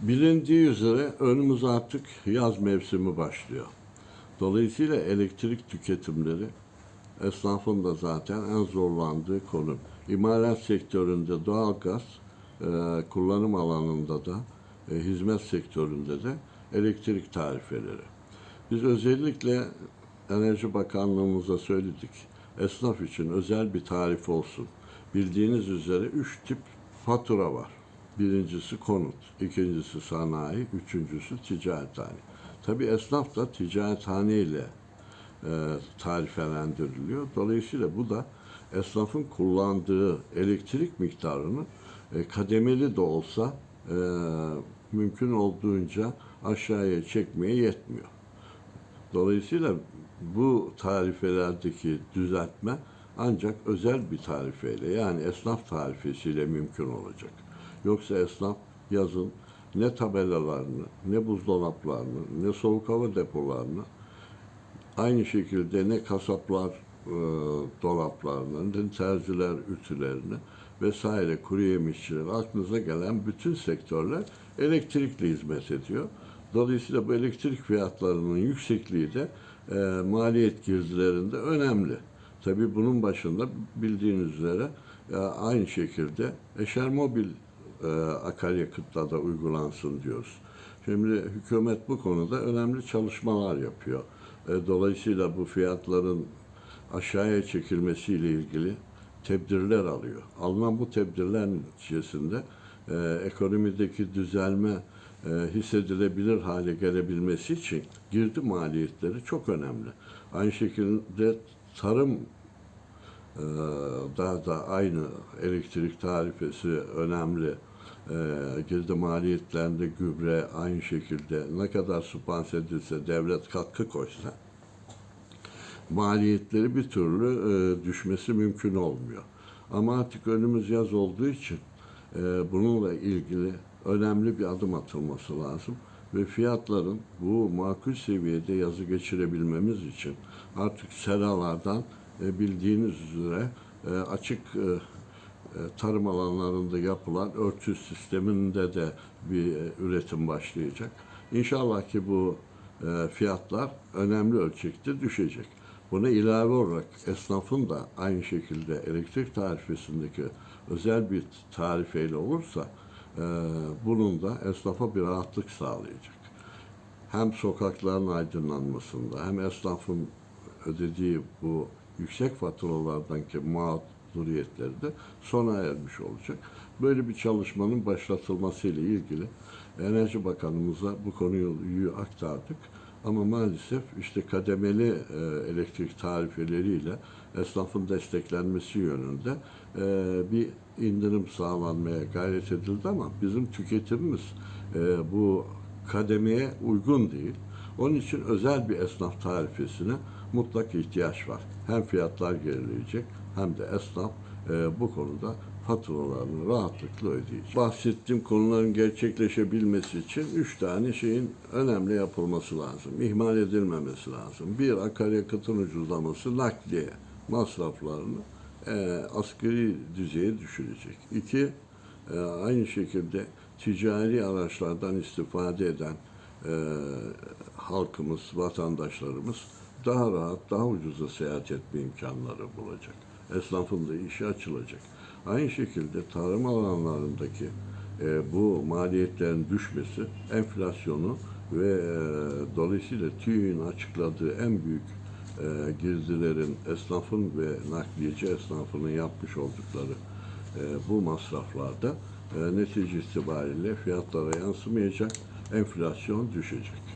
Bilindiği üzere önümüz artık yaz mevsimi başlıyor. Dolayısıyla elektrik tüketimleri esnafın da zaten en zorlandığı konu. İmalat sektöründe doğalgaz, e, kullanım alanında da, e, hizmet sektöründe de elektrik tarifeleri. Biz özellikle Enerji Bakanlığımıza söyledik. Esnaf için özel bir tarif olsun. Bildiğiniz üzere üç tip fatura var. Birincisi konut, ikincisi sanayi, üçüncüsü ticarethane. Tabii esnaf da ticarethane ile e, tarifelendiriliyor. Dolayısıyla bu da esnafın kullandığı elektrik miktarını e, kademeli de olsa e, mümkün olduğunca aşağıya çekmeye yetmiyor. Dolayısıyla bu tarifelerdeki düzeltme ancak özel bir tarifeyle yani esnaf tarifesiyle mümkün olacak. Yoksa esnaf yazın ne tabelalarını, ne buzdolaplarını, ne soğuk hava depolarını, aynı şekilde ne kasaplar e, dolaplarını, ne terziler ütülerini vesaire kuru yemişçiler aklınıza gelen bütün sektörler elektrikle hizmet ediyor. Dolayısıyla bu elektrik fiyatlarının yüksekliği de e, maliyet girdilerinde önemli. Tabii bunun başında bildiğiniz üzere e, aynı şekilde eşer mobil e, akaryakıtla da uygulansın diyoruz. Şimdi hükümet bu konuda önemli çalışmalar yapıyor. E, dolayısıyla bu fiyatların aşağıya çekilmesiyle ilgili tedbirler alıyor. Alınan bu tedbirler neticesinde e, ekonomideki düzelme e, hissedilebilir hale gelebilmesi için girdi maliyetleri çok önemli. Aynı şekilde tarım e, daha da aynı elektrik tarifesi önemli. E, girdi maliyetlerinde gübre aynı şekilde. Ne kadar sübvanse edilse devlet katkı koysa. Maliyetleri bir türlü e, düşmesi mümkün olmuyor. Ama artık önümüz yaz olduğu için e, bununla ilgili önemli bir adım atılması lazım. Ve fiyatların bu makul seviyede yazı geçirebilmemiz için artık seralardan e, bildiğiniz üzere açık tarım alanlarında yapılan örtü sisteminde de bir e, üretim başlayacak. İnşallah ki bu e, fiyatlar önemli ölçekte düşecek. Buna ilave olarak esnafın da aynı şekilde elektrik tarifesindeki özel bir tarifeyle olursa e, bunun da esnafa bir rahatlık sağlayacak. Hem sokakların aydınlanmasında hem esnafın ödediği bu yüksek faturalardaki mağduriyetleri de sona ermiş olacak. Böyle bir çalışmanın başlatılması ile ilgili Enerji Bakanımıza bu konuyu aktardık. Ama maalesef işte kademeli e, elektrik tarifeleriyle esnafın desteklenmesi yönünde e, bir indirim sağlanmaya gayret edildi ama bizim tüketimimiz e, bu kademeye uygun değil. Onun için özel bir esnaf tarifesine mutlak ihtiyaç var. Hem fiyatlar gerileyecek hem de esnaf e, bu konuda faturalarını rahatlıkla ödeyecek. Bahsettiğim konuların gerçekleşebilmesi için üç tane şeyin önemli yapılması lazım. İhmal edilmemesi lazım. Bir, akaryakıtın ucuzlaması nakliye masraflarını e, asgari düzeye düşürecek. İki, e, aynı şekilde ticari araçlardan istifade eden e, halkımız, vatandaşlarımız daha rahat, daha ucuza seyahat etme imkanları bulacak. Esnafın da işi açılacak. Aynı şekilde tarım alanlarındaki e, bu maliyetlerin düşmesi enflasyonu ve e, dolayısıyla TÜİ'nin açıkladığı en büyük e, girdilerin esnafın ve nakliyeci esnafının yapmış oldukları e, bu masraflarda e, netice itibariyle fiyatlara yansımayacak, enflasyon düşecek.